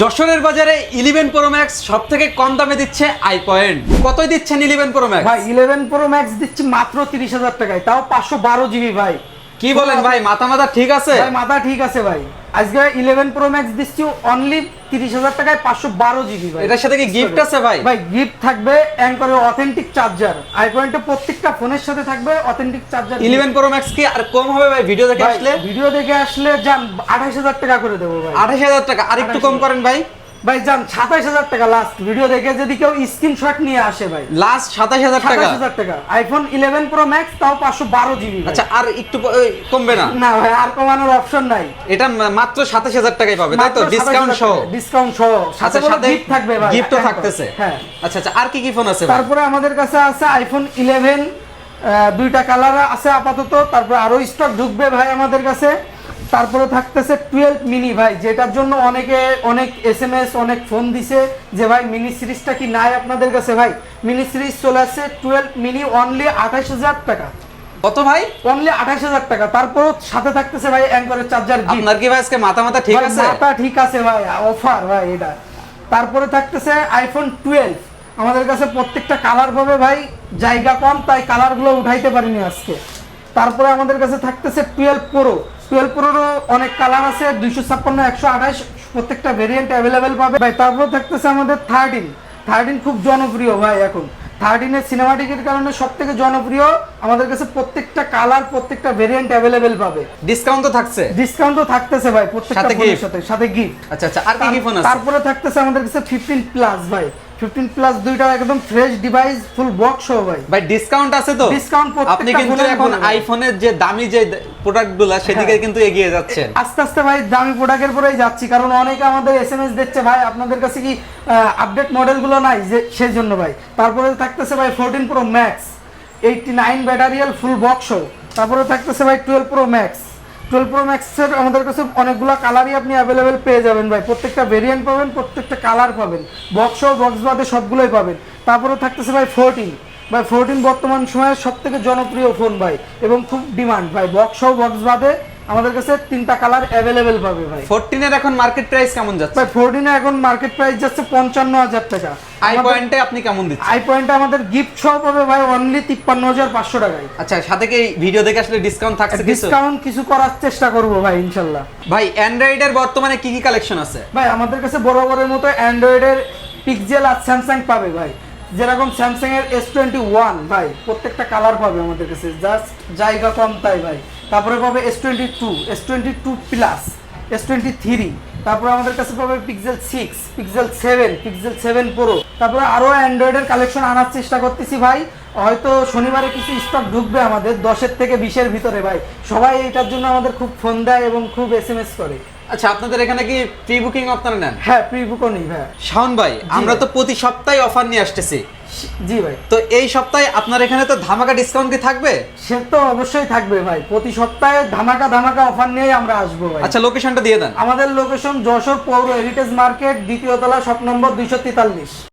যশোরের বাজারে eleven pro max সব থেকে কম দামে দিচ্ছে আই পয়েন্ট কতই দিচ্ছেন ইলেভেন প্রো ম্যাক্স ভাই ইলেভেন প্রো ম্যাক্স দিচ্ছি মাত্র তিরিশ হাজার টাকায়, তাও পাঁচশো বারো জিবি ভাই। কি বলেন ভাই মাথা মাথা ঠিক আছে? ভাই মাথা ঠিক আছে ভাই। আজকে ইলেভেন প্রো ম্যাক্স দিচ্ছি অনলি তিরিশ হাজার টাকায় পাঁচশো বারো জিবি ভাই। এটার সাথে কি গিফট আছে ভাই? ভাই গিফট থাকবে অ্যাঙ্করের অথেন্টিক চার্জার আই পয়েন্টে প্রত্যেকটা ফোনের সাথে থাকবে authentic charger eleven pro max কি আর কম হবে ভাই? ভিডিও দেখে আসলে? ভিডিও দেখে আসলে যান আঠাশ হাজার টাকা করে দেবো ভাই। আঠাশ হাজার টাকা আর একটু কম করেন ভাই। ভাই যান সাতাশ হাজার টাকা লাস্ট ভিডিও দেখে যদি কেউ স্ক্রিনশট নিয়ে আসে ভাই। লাস্ট সাতাশ হাজার টাকা? হাজার টাকা। আইফোন ইলেভেন প্রো ম্যাক্স তাও পাঁচশো বারো জিবি আচ্ছা আর একটু কমবে না? না ভাই আর কমানোর অপশন নাই। এটা মাত্র সাতাশ হাজার টাকাই পাবে তাই তো? ডিসকাউন্ট সহ। ডিসকাউন্ট সহ। সাথে আচ্ছা সাথে গিফট থাকবে ভাই গিফটও থাকতেছে। হ্যাঁ। আচ্ছা আচ্ছা আর কি কি ফোন আছে তারপরে আমাদের কাছে আছে আইফোন ইলেভেন দুইটা কালার আছে আপাতত। তারপরে আরও স্টক ঢুকবে ভাই আমাদের কাছে। তারপরে থাকতেছে টুয়েলভ মিনি ভাই যেটার জন্য অনেকে অনেক এস এম এস অনেক ফোন দিছে যে ভাই মিনি সিরিজটা কি নাই আপনাদের কাছে ভাই? মিনি সিরিজ চলে আসছে টুয়েলভ মিনি অনলি আঠাশ হাজার টাকা। কত ভাই? অনলি আঠাশ হাজার টাকা। তারপর সাথে থাকতেছে ভাই অ্যাঙ্করের চার্জার আপনার কি ভাই আজকে মাথা মাথা ঠিক আছে? মাথা ঠিক আছে ভাই অফার ভাই এটা। তারপরে থাকতেছে আইফোন টুয়েলভ আমাদের কাছে প্রত্যেকটা কালার পাবে ভাই জায়গা কম তাই কালারগুলো উঠাইতে পারিনি আজকে। তারপরে আমাদের কাছে থাকতেছে টুয়েলভ প্রো টুয়েলভ প্রোরও অনেক কালার আছে দুইশো ছাপ্পান্ন একশো আঠাশ প্রত্যেকটা ভেরিয়েন্ট অ্যাভেলেবেল পাবে। ভাই তারপরে থাকতেছে আমাদের থার্টিন থার্টিন খুব জনপ্রিয় ভাই এখন। থার্টিনের সিনেমাটিকের কারণে সব থেকে জনপ্রিয় আমাদের কাছে প্রত্যেকটা কালার প্রত্যেকটা ভেরিয়েন্ট অ্যাভেলেবেল পাবে। ডিসকাউন্ট তো থাকছে? ডিসকাউন্ট তো থাকতেছে ভাই প্রত্যেকটা ফোনের সাথে সাথে গিফট আচ্ছা আচ্ছা আর কি কি ফোন আছে? তারপরে থাকতেছে আমাদের কাছে 15 প্লাস ভাই। 15 প্লাস দুইটা একদম ফ্রেশ ডিভাইস ফুল বক্স সহ ভাই। ভাই ডিসকাউন্ট আছে তো? প্রত্যেকটা আপনি কিন্তু এখন আইফোনের যে দামি যে প্রোডাক্টগুলা সেদিকে হ্যাঁ। কিন্তু এগিয়ে যাচ্ছেন আস্তে আস্তে ভাই দামি প্রোডাক্টের পরেই যাচ্ছি কারণ অনেকে আমাদের এসএমএস দিচ্ছে ভাই আপনাদের কাছে কি আপডেট মডেলগুলো নাই? যে সেই জন্য ভাই। তারপরে থাকতেছে ভাই 14 প্রো ম্যাক্স 89 ব্যাটারিয়াল ফুল বক্স তারপরে থাকতেছে ভাই 12 প্রো ম্যাক্স 12 প্রো ম্যাক্সের আমাদের কাছে অনেকগুলো কালারই আপনি অ্যাভেলেবেল পেয়ে যাবেন ভাই। প্রত্যেকটা ভেরিয়েন্ট পাবেন প্রত্যেকটা কালার পাবেন। বক্স বক্স বাদে সবগুলোই পাবেন। তারপরে থাকতেছে ভাই 14 ভাই 14 বর্তমান সময়ে সব থেকে জনপ্রিয় ফোন ভাই এবং খুব ডিমান্ড ভাই। বক্স বক্স বাদে আমাদের কাছে তিনটা কালার অ্যাভেলেবেল পাবে ভাই। 14 এর এখন মার্কেট প্রাইস কেমন যাচ্ছে? ভাই ফোরটিনে এখন মার্কেট প্রাইস যাচ্ছে পঞ্চান্ন হাজার টাকা। আই পয়েন্টে আপনি কেমন দিচ্ছেন? আই পয়েন্ট আমাদের গিফট সহ পাবে ভাই অনলি তিপ্পান্ন হাজার পাঁচশো টাকায়। আচ্ছা সাথে কি ভিডিও দেখে আসলে ডিসকাউন্ট থাকছে ডিসকাউন্ট কিছু করার চেষ্টা করব ভাই ইনশাল্লাহ। ভাই অ্যান্ড্রয়েডের বর্তমানে কি কি কালেকশন আছে? ভাই আমাদের কাছে বরাবরের মতো অ্যান্ড্রয়েডের পিক্সেল আর স্যামসাং পাবে ভাই। যেরকম স্যামসাং এর এস টোয়েন্টি ওয়ান ভাই, প্রত্যেকটা কালার পাবে আমাদের কাছে। জাস্ট জায়গা কম তাই, ভাই। তারপরে পাবে S twenty two S twenty two plus S twenty three তারপরে আমাদের কাছে পাবে Pixel six Pixel seven Pixel seven pro তারপরে আরও অ্যান্ড্রয়েডের কালেকশন আনার চেষ্টা করতেছি, ভাই। হয়তো শনিবারে কিছু স্টক ঢুকবে আমাদের, দশের থেকে বিশের ভিতরে, ভাই। সবাই এটার জন্য আমাদের খুব ফোন দেয় এবং খুব এস করে। আচ্ছা আপনাদের এখানে কি প্রি বুকিং আপনারা নেন? হ্যাঁ প্রি বুকও নেই ভাই। শাওন ভাই আমরা তো প্রতি সপ্তাহে অফার নিয়ে আসতেছি। জি ভাই। তো এই সপ্তাহে আপনার এখানে তো ধামাকা ডিসকাউন্ট কি থাকবে? সে তো অবশ্যই থাকবে ভাই। প্রতি সপ্তাহে ধামাকা ধামাকা অফার নিয়েই আমরা আসব ভাই। আচ্ছা লোকেশনটা দিয়ে দেন। আমাদের লোকেশন যশোর পৌর হেরিটেজ মার্কেট দ্বিতীয় তলা শপ নম্বর দুইশো তেতাল্লিশ।